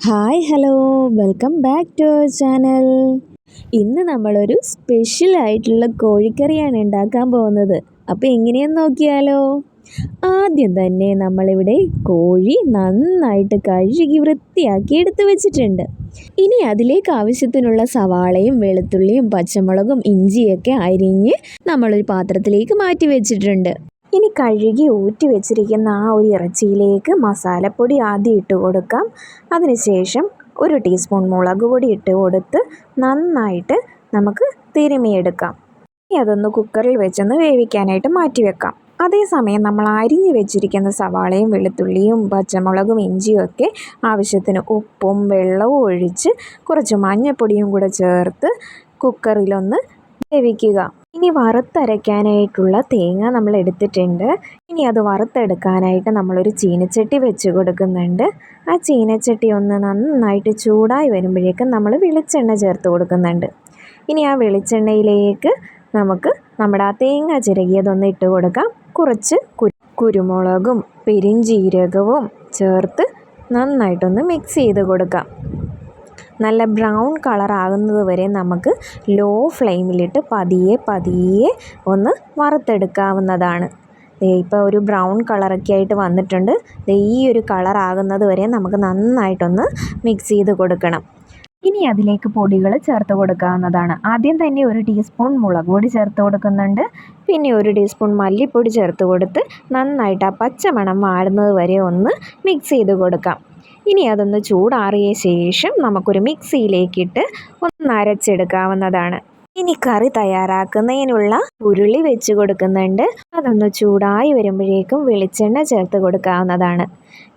Hi hello. Welcome back to our channel. ഇന്ന് നമ്മളൊരു special ആയിട്ടുള്ള കോഴിക്കറിയാണ് ഉണ്ടാക്കാൻ പോകുന്നത്. അപ്പോൾ എങ്ങനെയെന്ന് നോക്കിയാലോ? ആദ്യം തന്നെ നമ്മളിവിടെ കോഴി നന്നായിട്ട് കഴുകി വൃത്തിയാക്കി എടുത്തു വെച്ചിട്ടുണ്ട്. ഇനി അതിലേക്ക് ആവശ്യത്തിനുള്ള സവാളയും വെളുത്തുള്ളിയും പച്ചമുളകും ഇഞ്ചിയൊക്കെ അരിഞ്ഞ് നമ്മളൊരു പാത്രത്തിലേക്ക് മാറ്റി വെച്ചിട്ടുണ്ട്. ഇനി കഴുകി ഊറ്റി വെച്ചിരിക്കുന്ന ആ ഒരു ഇറച്ചിയിലേക്ക് മസാലപ്പൊടി ആദ്യം ഇട്ട് കൊടുക്കാം. അതിനുശേഷം ഒരു ടീസ്പൂൺ മുളക് പൊടി ഇട്ട് കൊടുത്ത് നന്നായിട്ട് നമുക്ക് തിരുമിയെടുക്കാം. ഇനി അതൊന്ന് കുക്കറിൽ വെച്ചൊന്ന് വേവിക്കാനായിട്ട് മാറ്റി വെക്കാം. അതേസമയം നമ്മൾ അരിഞ്ഞു വെച്ചിരിക്കുന്ന സവാളയും വെളുത്തുള്ളിയും പച്ചമുളകും ഇഞ്ചിയും ഒക്കെ ആവശ്യത്തിന് ഉപ്പും വെള്ളവും ഒഴിച്ച് കുറച്ച് മഞ്ഞൾപ്പൊടിയും കൂടെ ചേർത്ത് കുക്കറിലൊന്ന് വേവിക്കുക. ഇനി വറുത്തരയ്ക്കാനായിട്ടുള്ള തേങ്ങ നമ്മൾ എടുത്തിട്ടുണ്ട്. ഇനി അത് വറുത്തെടുക്കാനായിട്ട് നമ്മളൊരു ചീനച്ചട്ടി വെച്ച് കൊടുക്കുന്നുണ്ട്. ആ ചീനച്ചട്ടി ഒന്ന് നന്നായിട്ട് ചൂടായി വരുമ്പോഴേക്കും നമ്മൾ വെളിച്ചെണ്ണ ചേർത്ത് കൊടുക്കുന്നുണ്ട്. ഇനി ആ വെളിച്ചെണ്ണയിലേക്ക് നമുക്ക് നമ്മുടെ ആ തേങ്ങ ചിരകിയതൊന്ന് ഇട്ട് കൊടുക്കാം. കുറച്ച് കുരുമുളകും പെരിഞ്ചീരകവും ചേർത്ത് നന്നായിട്ടൊന്ന് മിക്സ് ചെയ്ത് കൊടുക്കാം. നല്ല ബ്രൗൺ കളർ ആകുന്നത് വരെ നമുക്ക് ലോ ഫ്ലെയിമിലിട്ട് പതിയെ പതിയെ ഒന്ന് വറുത്തെടുക്കാവുന്നതാണ്. ഇപ്പോൾ ഒരു ബ്രൗൺ കളറൊക്കെ ആയിട്ട് വന്നിട്ടുണ്ട്. ഈ ഒരു കളർ ആകുന്നത് വരെ നമുക്ക് നന്നായിട്ടൊന്ന് മിക്സ് ചെയ്ത് കൊടുക്കണം. ഇനി അതിലേക്ക് പൊടികൾ ചേർത്ത് കൊടുക്കാവുന്നതാണ്. ആദ്യം തന്നെ ഒരു ടീസ്പൂൺ മുളക് പൊടി ചേർത്ത് കൊടുക്കുന്നുണ്ട്. പിന്നെ ഒരു ടീസ്പൂൺ മല്ലിപ്പൊടി ചേർത്ത് കൊടുത്ത് നന്നായിട്ട് ആ പച്ചമണം മാറുന്നത് വരെ ഒന്ന് മിക്സ് ചെയ്ത് കൊടുക്കാം. ഇനി അതൊന്ന് ചൂടാറിയ ശേഷം നമുക്കൊരു മിക്സിയിലേക്കിട്ട് ഒന്ന് അരച്ചെടുക്കാവുന്നതാണ്. ഇനി കറി തയ്യാറാക്കുന്നതിനുള്ള ഉരുളി വെച്ച് കൊടുക്കുന്നുണ്ട്. അതൊന്ന് ചൂടായി വരുമ്പോഴേക്കും വെളിച്ചെണ്ണ ചേർത്ത് കൊടുക്കാവുന്നതാണ്.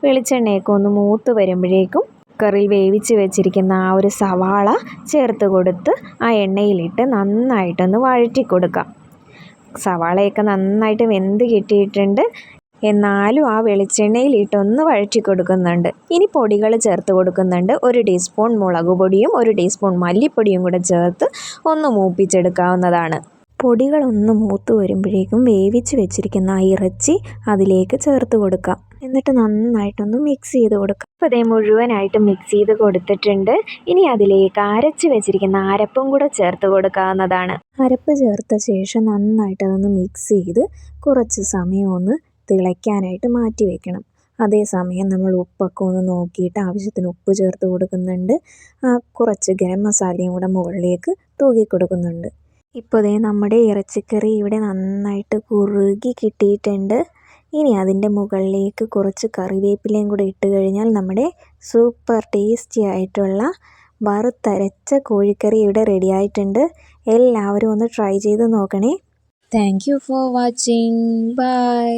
വെളിച്ചെണ്ണയൊക്കെ ഒന്ന് മൂത്ത് വരുമ്പോഴേക്കും കുക്കറിൽ വേവിച്ച് വെച്ചിരിക്കുന്ന ആ ഒരു സവാള ചേർത്ത് കൊടുത്ത് ആ എണ്ണയിലിട്ട് നന്നായിട്ടൊന്ന് വഴറ്റി കൊടുക്കാം. സവാളയൊക്കെ നന്നായിട്ട് വെന്ത് കിട്ടിയിട്ടുണ്ട്. എന്നാലും ആ വെളിച്ചെണ്ണയിൽ ഇട്ടൊന്ന് വഴറ്റി കൊടുക്കുന്നുണ്ട്. ഇനി പൊടികൾ ചേർത്ത് കൊടുക്കുന്നുണ്ട്. ഒരു ടീസ്പൂൺ മുളക് പൊടിയും ഒരു ടീസ്പൂൺ മല്ലിപ്പൊടിയും കൂടെ ചേർത്ത് ഒന്ന് മൂപ്പിച്ചെടുക്കാവുന്നതാണ്. പൊടികളൊന്ന് മൂത്ത് വരുമ്പോഴേക്കും വേവിച്ച് വെച്ചിരിക്കുന്ന ആ ഇറച്ചി അതിലേക്ക് ചേർത്ത് കൊടുക്കാം. എന്നിട്ട് നന്നായിട്ടൊന്ന് മിക്സ് ചെയ്ത് കൊടുക്കാം. അപ്പോൾ അതേ മുഴുവനായിട്ട് മിക്സ് ചെയ്ത് കൊടുത്തിട്ടുണ്ട്. ഇനി അതിലേക്ക് അരച്ച് വെച്ചിരിക്കുന്ന അരപ്പും കൂടെ ചേർത്ത് കൊടുക്കാവുന്നതാണ്. അരപ്പ് ചേർത്ത ശേഷം നന്നായിട്ട് അതൊന്ന് മിക്സ് ചെയ്ത് കുറച്ച് സമയം ഒന്ന് തിളയ്ക്കാനായിട്ട് മാറ്റി വെക്കണം. അതേസമയം നമ്മൾ ഉപ്പൊക്കെ ഒന്ന് നോക്കിയിട്ട് ആവശ്യത്തിന് ഉപ്പ് ചേർത്ത് കൊടുക്കുന്നുണ്ട്. കുറച്ച് ഗരം മസാലയും കൂടെ മുകളിലേക്ക് തൂകി കൊടുക്കുന്നുണ്ട്. ഇപ്പോൾ ദേ നമ്മുടെ ഇറച്ചിക്കറി ഇവിടെ നന്നായിട്ട് കുറുകി കിട്ടിയിട്ടുണ്ട്. ഇനി അതിന്റെ മുകളിലേക്ക് കുറച്ച് കറിവേപ്പിലയും കൂടെ ഇട്ട് കഴിഞ്ഞാൽ നമ്മുടെ സൂപ്പർ ടേസ്റ്റി ആയിട്ടുള്ള വറുത്തരച്ച കോഴിക്കറി ഇവിടെ റെഡി ആയിട്ടുണ്ട്. എല്ലാവരും ഒന്ന് ട്രൈ ചെയ്ത് നോക്കണേ. Thank you for watching bye